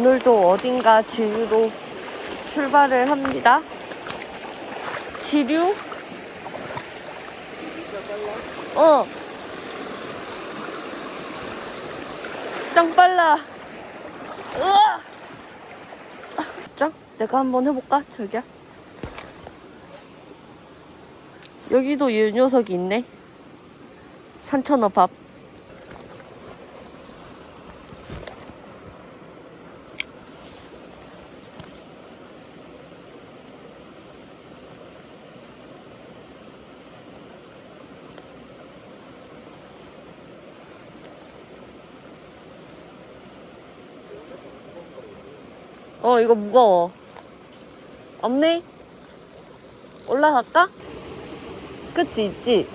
오늘도 어딘가 지류로 출발을 합니다. 지류? 어. 짱 빨라. 짱? 내가 한번 해볼까? 저기야. 여기도 이 녀석이 있네. 산천어 밥. 어, 이거 무거워. 없네? 올라갈까? 그치, 있지?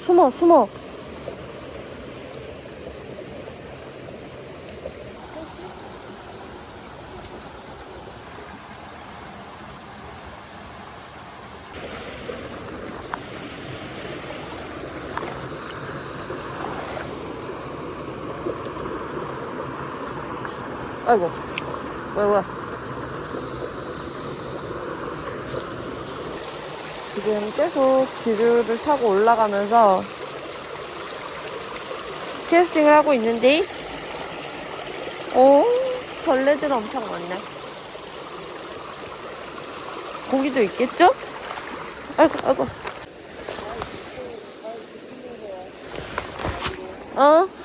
숨어, 숨어. 아이고. 뭐야, 뭐야. 지금 계속 지류를 타고 올라가면서 캐스팅을 하고 있는데, 오, 벌레들 엄청 많네. 고기도 있겠죠? 아이고, 아이고. 어?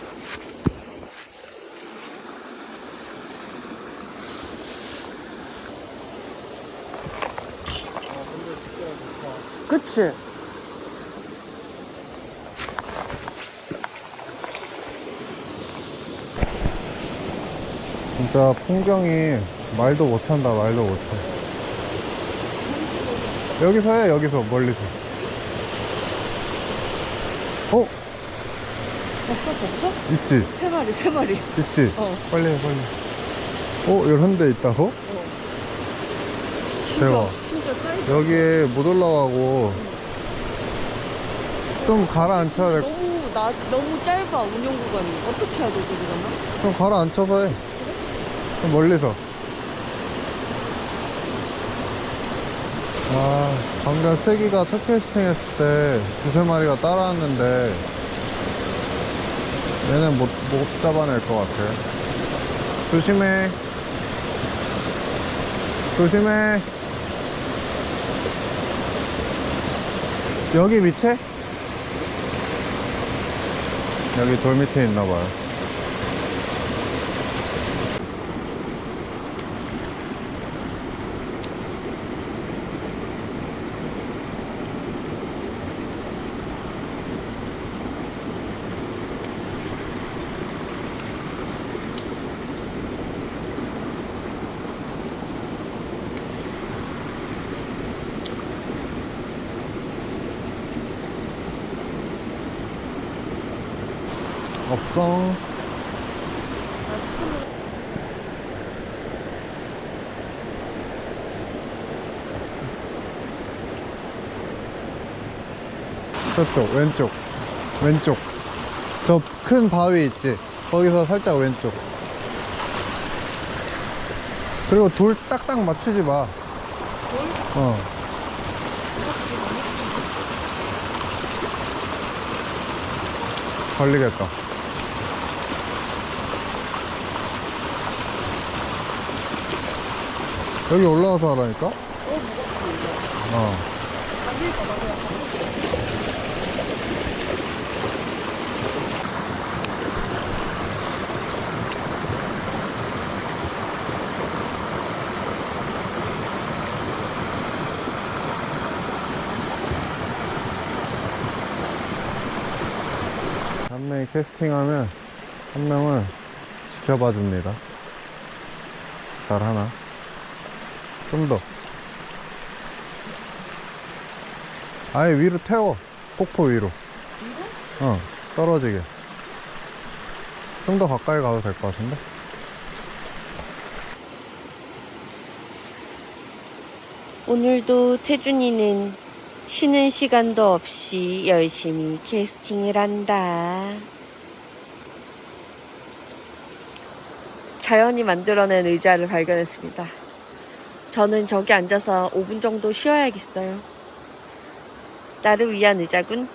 그치? 진짜 풍경이 말도 못한다 말도 못해 여기서 해 여기서 멀리서 어? 봤어, 봤어? 있지 세 마리, 세 마리. 있지 어. 빨리 해 빨리 어? 이런 데 있다고? 대박 진짜 짧아. 여기에 못 올라가고 좀 가라앉혀야 돼 너무, 나, 너무 짧아, 운영 구간이. 어떻게 해야 되지, 그러면? 좀 가라앉혀서 해. 좀 멀리서. 아, 방금 세기가 첫 캐스팅 했을 때 두세 마리가 따라왔는데 얘는 못, 못 잡아낼 것 같아. 조심해. 조심해. 여기 밑에? 여기 돌 밑에 있나봐요. 없어. 저쪽, 왼쪽. 왼쪽. 저 큰 바위 있지? 거기서 살짝 왼쪽. 그리고 돌 딱딱 맞추지 마. 어. 걸리겠다. 여기 올라와서 하라니까? 어, 무겁다, 어. 가질까 봐, 그냥. 한 명이 캐스팅하면 한 명은 지켜봐 줍니다. 잘하나? 좀 더. 아예 위로 태워. 폭포 위로. 어 떨어지게. 좀 더 가까이 가도 될 것 같은데? 오늘도 태준이는 쉬는 시간도 없이 열심히 캐스팅을 한다. 자연이 만들어낸 의자를 발견했습니다. 저는 저기 앉아서 5분 정도 쉬어야겠어요. 나를 위한 의자군.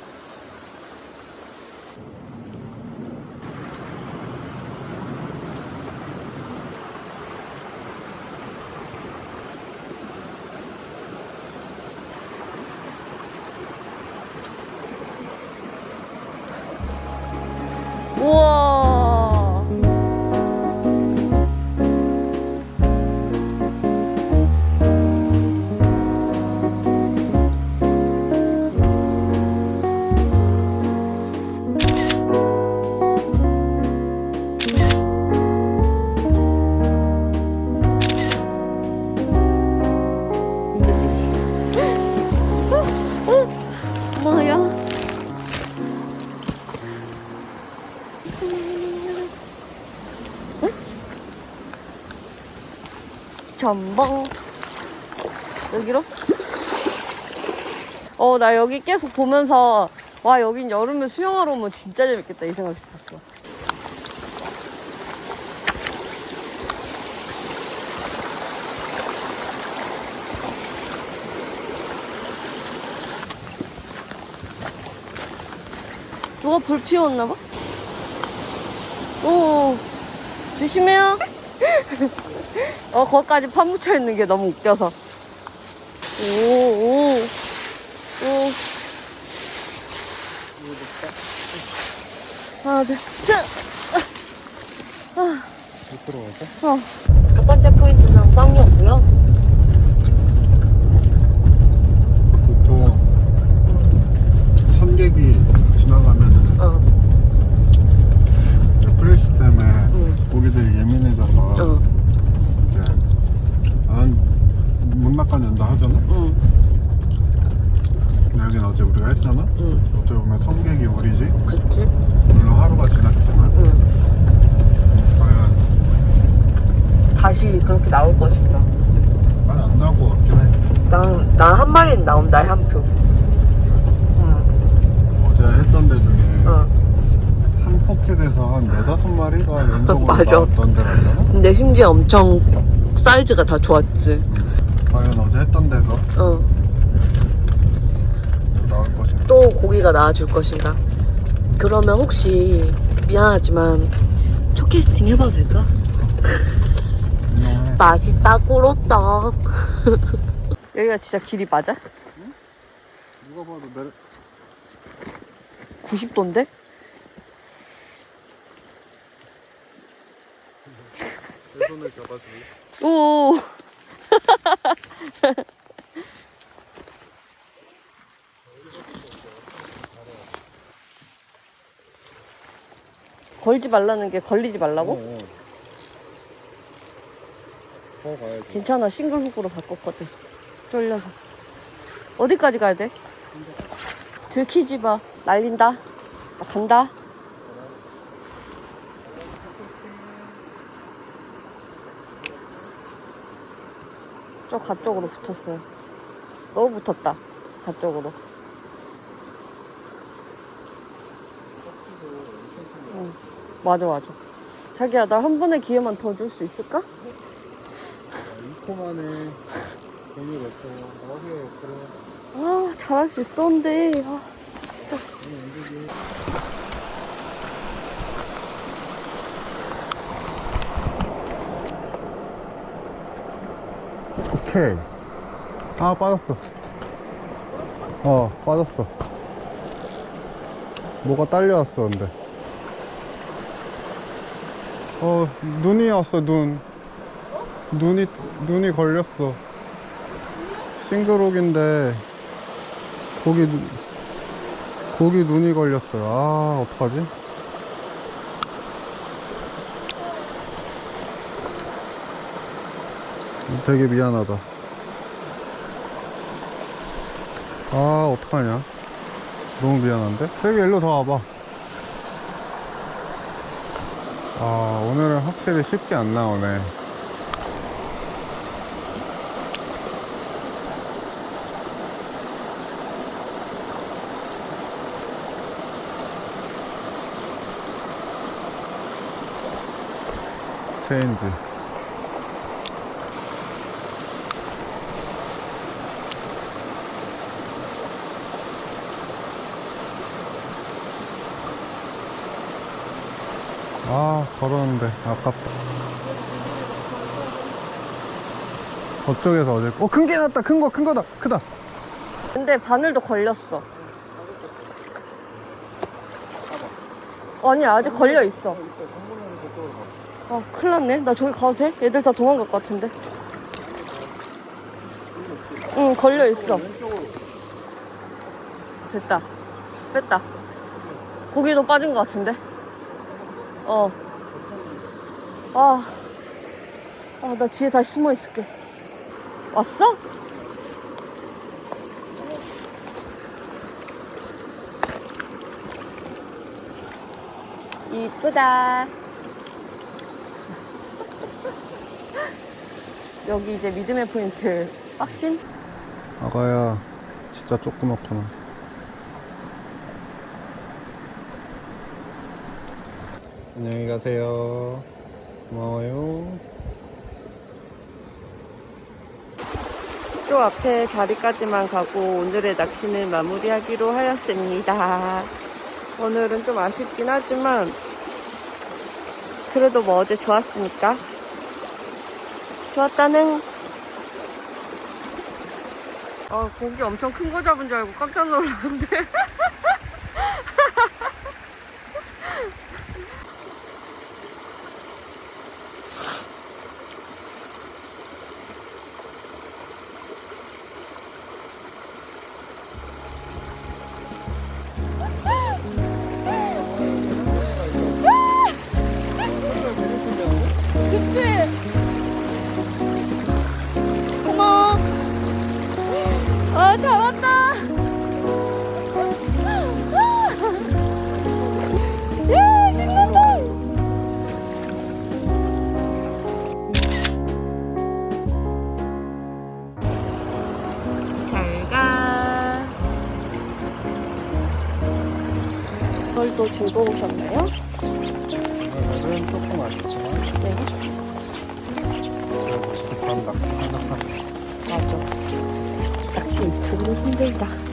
전봉 여기로? 어 나 여기 계속 보면서 와 여긴 여름에 수영하러 오면 진짜 재밌겠다 이 생각했었어 누가 불 피웠나 봐? 오 조심해요 어, 거기까지 파묻혀 있는 게 너무 웃겨서. 오, 오, 오. 하나, 둘, 셋! 못 들어가서? 어. 첫 번째 포인트는 꽝이었고요. 보통 선객이 지나가면은 어, 프레시 때문에 응. 고기들이 예민해져서 어, 이제 안못 낚아낸다 하잖아? 응, 근데 여긴 어제 우리가 했잖아? 응. 어떻게 보면 성객이 우리지? 그치? 물론 하루가 지났지만 응. 과연 다시 그렇게 나올 것인가. 많이 안 나올 것 같긴 해 난, 난 한 마리는 나온다, 한 표. 응, 어제 했던 데 중에 응. 한 포켓에서 한 네다섯 마리가 연속으로 맞아. 나왔던 있잖아? 근데 심지어 엄청 사이즈가 다 좋았지. 과연 어제 했던 데서 어. 나올 것인가 또 고기가 나와줄 것인가? 그러면 혹시 미안하지만 첫 캐스팅 해봐도 될까? 유명해 맛있다 꿀었다 여기가 진짜 길이 맞아? 누가 봐도 내려 90도인데? 내 손을 잡아주고 오 걸지 말라는 게 걸리지 말라고? 어, 어. 더 가야지 괜찮아 싱글 훅으로 바꿨거든 쫄려서. 어디까지 가야 돼? 들키지 마. 날린다. 나 간다. 저 가쪽으로 붙었어요. 너무 붙었다. 가쪽으로. 응. 맞아 맞아. 자기야 나 한 번의 기회만 더 줄 수 있을까? 이코 만에 공이 없어 나오세요 옆으로 아 잘할 수 있었는데. 아. 오케이. 아 빠졌어. 어 빠졌어. 뭐가 딸려왔어 근데. 어 눈이 왔어 눈. 눈이 눈이 걸렸어 싱글옥인데 고기 눈 고기 눈이 걸렸어요. 아 어떡하지? 되게 미안하다. 아 어떡하냐? 너무 미안한데? 세기 일로 더 와봐. 아 오늘은 확실히 쉽게 안 나오네 체인지. 아, 걸었는데 아깝다. 저쪽에서 어제 어, 큰 게 났다. 큰 거, 큰 거다. 크다. 근데 바늘도 걸렸어. 아니 아직 걸려 있어. 아 큰일 났네. 나 저기 가도 돼? 얘들 다 도망갈 것 같은데. 응 걸려 있어. 됐다. 뺐다. 고기도 빠진 것 같은데. 어. 아. 아, 나 뒤에 다시 숨어 있을게. 왔어? 이쁘다. 여기 이제 믿음의 포인트. 확신? 아가야, 진짜 조그맣구나. 안녕히 가세요. 고마워요. 저 앞에 다리까지만 가고 오늘의 낚시는 마무리하기로 하였습니다. 오늘은 좀 아쉽긴 하지만 그래도 뭐 어제 좋았으니까 좋았다는. 아 고기 엄청 큰 거 잡은 줄 알고 깜짝 놀랐는데 오늘도 즐거우셨나요? 오늘은 조금 아쉽지만 네. 그래도 부산 낚시 생각하면 맞아. 낚시 이틀은 힘들다